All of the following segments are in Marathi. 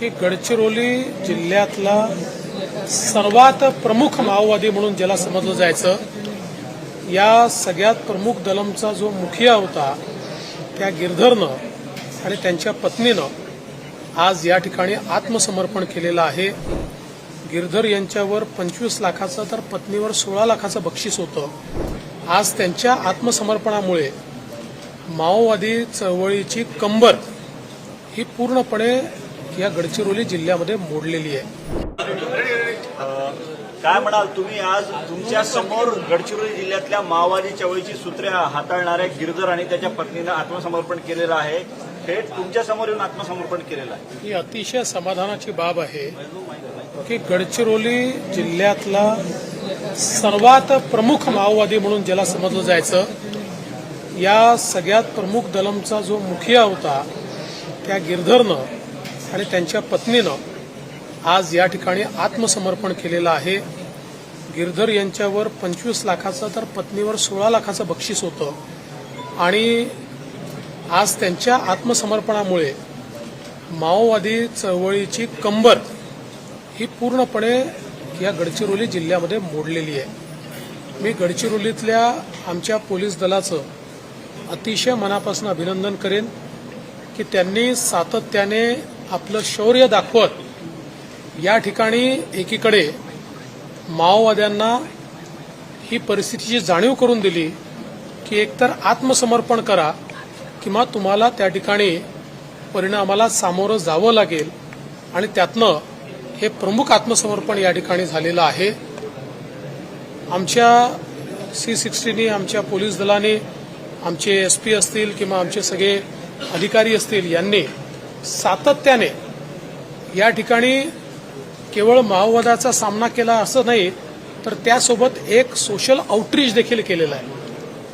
की गडचिरोली जिल्ह्यातला सर्वात प्रमुख माओवादी म्हणून ज्याला समजलं जायचं या सगळ्यात प्रमुख दलमचा जो मुखिया होता त्या गिरधरनं आणि त्यांच्या पत्नीनं आज या ठिकाणी आत्मसमर्पण केलेलं आहे. गिरधर यांच्यावर पंचवीस लाखाचं तर पत्नीवर सोळा लाखाचं बक्षीस होतं. आज त्यांच्या आत्मसमर्पणामुळे माओवादी चळवळीची कंबर ही पूर्णपणे या गडचिरोली जिल्ह्यामध्ये मोडलेली आहे. काय म्हणाल तुम्ही? आज तुमच्यासमोर गडचिरोली जिल्ह्यातल्या माओवादी चळवळीची सूत्रे हाताळणाऱ्या गिरधर आणि त्याच्या पत्नीनं आत्मसमर्पण केलेलं आहे. थेट तुमच्यासमोर येऊन आत्मसमर्पण केलेलं आहे. ही अतिशय समाधानाची बाब आहे की गडचिरोली जिल्ह्यातला सर्वात प्रमुख माओवादी म्हणून ज्याला समजलं जायचं या सगळ्यात प्रमुख दलमचा जो मुखिया होता त्या गिरधरनं आणि त्यांच्या पत्नीनं आज या ठिकाणी आत्मसमर्पण केलेलं आहे. गिरधर यांच्यावर पंचवीस लाखाचं तर पत्नीवर सोळा लाखाचं बक्षीस होतं. आणि आज त्यांच्या आत्मसमर्पणामुळे माओवादी चळवळीची कंबर ही पूर्णपणे या गडचिरोली जिल्ह्यामध्ये मोडलेली आहे. मी गडचिरोलीतल्या आमच्या पोलीस दलाचं अतिशय मनापासून अभिनंदन करेन की त्यांनी सातत्याने आपलं शौर्य दाखवत या ठिकाणी एकीकडे माओवाद्यांना ही परिस्थितीची जाणीव करून दिली की एकतर आत्मसमर्पण करा किंवा तुम्हाला त्या ठिकाणी परिणामाला सामोरं जावं लागेल आणि त्यातनं हे प्रमुख आत्मसमर्पण या ठिकाणी झालेलं आहे. आमच्या सी सिक्स्टीनी आमच्या पोलीस दलाने आमचे एस पी असतील किंवा आमचे सगळे अधिकारी असतील यांनी सातत्याने या ठिकाणी केवळ माओवादाचा सामना केला असं नाही तर त्यासोबत एक सोशल आउटरीच देखील केलेला आहे.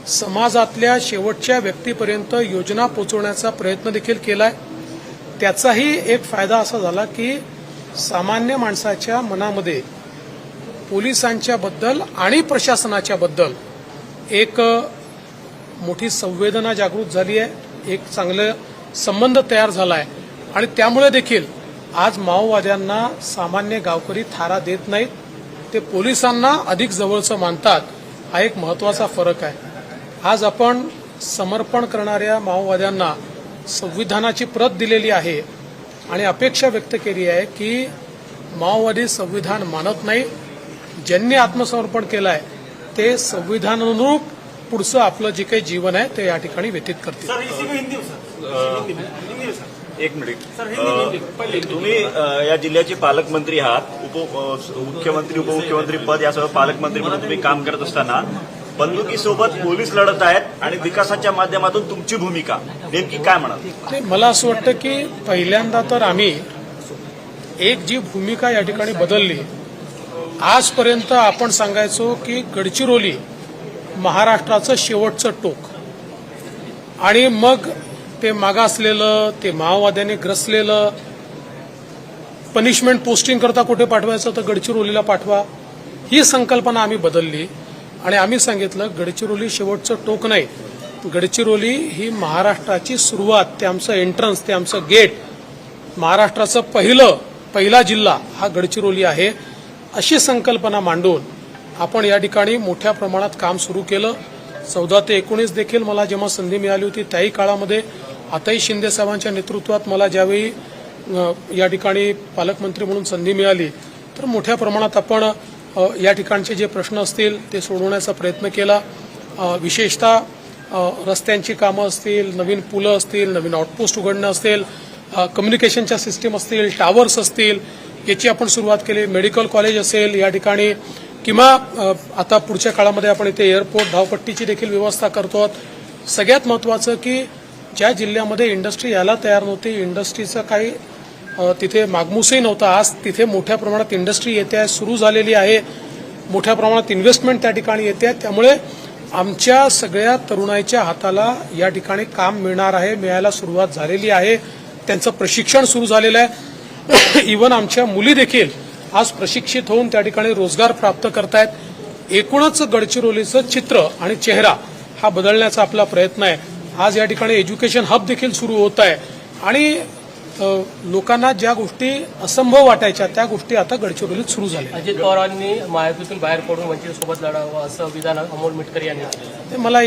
समाजातल्या शेवटच्या व्यक्तीपर्यंत योजना पोचवण्याचा प्रयत्न देखील केला आहे त्याचाही एक फायदा असा झाला की सामान्य माणसाच्या मनामध्ये पोलिसांच्या बद्दल आणि प्रशासनाच्या बद्दल एक मोठी संवेदना जागृत झाली आहे एक चांगलं संबंध तयार झाला आहे. आणि त्यामुळे देखील आज माओवाद्यांना सामान्य गावकरी थारा देत नाहीत. ते पोलिसांना अधिक जवळचं मानतात. हा एक महत्त्वाचा फरक आहे. आज आपण समर्पण करणाऱ्या माओवाद्यांना संविधानाची प्रत दिलेली आहे आणि अपेक्षा व्यक्त केली आहे की माओवादी संविधान मानत नाही. ज्यांनी आत्मसमर्पण केलं आहे ते संविधानानुरूप पुढचं आपलं जे काही जीवन आहे ते या ठिकाणी व्यतीत करतील. एक मिनिट. तुम्ही या जिल्ह्याचे पालकमंत्री आहात. उप मुख्यमंत्री उपमुख्यमंत्री पद यासह पालकमंत्री म्हणून तुम्ही काम करत असताना बंदुकीसोबत पोलीस लढत आहेत आणि विकासाच्या माध्यमातून तुमची भूमिका. नेमकी काय म्हणाल? मला असं वाटतं की पहिल्यांदा तर आम्ही एक जी भूमिका या ठिकाणी बदलली. आजपर्यंत आपण सांगायचो की गडचिरोली महाराष्ट्राचं शेवटचं टोक. आणि मग ते मागासलेलं ते माओवाद्याने ग्रसलेलं. पनिशमेंट पोस्टिंग करता कुठे पाठवायचं तर गडचिरोलीला पाठवा. ही संकल्पना आम्ही बदलली. आणि आम्ही सांगितलं गडचिरोली शेवटचं टोक नाही. गडचिरोली ही महाराष्ट्राची सुरुवात ते आमचं एंट्रन्स ते आमचं गेट महाराष्ट्राचं पहिलं पहिला जिल्हा हा गडचिरोली आहे. अशी संकल्पना मांडून आपण या ठिकाणी मोठ्या प्रमाणात काम सुरू केलं. चौदा ते एकोणीस देखील मला जेव्हा संधी मिळाली होती त्याही काळामध्ये आताही शिंदे साहेबांच्या नेतृत्वात मला ज्यावेळी या ठिकाणी पालकमंत्री म्हणून संधी मिळाली तर मोठ्या प्रमाणात आपण या ठिकाणचे जे प्रश्न असतील ते सोडवण्याचा प्रयत्न केला. विशेषतः रस्त्यांची कामं असतील नवीन पुलं असतील नवीन आउटपोस्ट उघडणं असतील कम्युनिकेशनच्या सिस्टीम असतील टावर्स असतील याची आपण सुरुवात केली. मेडिकल कॉलेज असेल या ठिकाणी किंवा आता पुढच्या काळामध्ये आपण इथे एअरपोर्ट धावपट्टीची देखील व्यवस्था करतो सगळ्यात महत्त्वाचं की ज्या जिल्ह्यामध्ये इंडस्ट्री यायला तयार नव्हती इंडस्ट्रीचं काही तिथे मागमूसही नव्हता. आज तिथे मोठ्या प्रमाणात इंडस्ट्री येते आहे सुरू झालेली आहे. मोठ्या प्रमाणात इन्व्हेस्टमेंट त्या ठिकाणी येते आहे. त्यामुळे आमच्या सगळ्या तरुणाईच्या हाताला या ठिकाणी काम मिळणार आहे मिळायला सुरुवात झालेली आहे. त्यांचं प्रशिक्षण सुरू झालेलं आहे. इवन आमच्या मुली देखील आज प्रशिक्षित होऊन त्या ठिकाणी रोजगार प्राप्त करतायत. एकूणच गडचिरोलीचं चित्र आणि चेहरा हा बदलण्याचा आपला प्रयत्न आहे. आज या ठिकाणी एज्युकेशन हब देखील सुरू होत आहे. आणि लोकांना ज्या गोष्टी असंभव वाटायच्या त्या गोष्टी आता गडचिरोलीत सुरू झाल्या. अजित पवारांनी महायुतीतून बाहेर पडून वंचितसोबत लढावं असं विधान अमोल मिटकर यांनी मला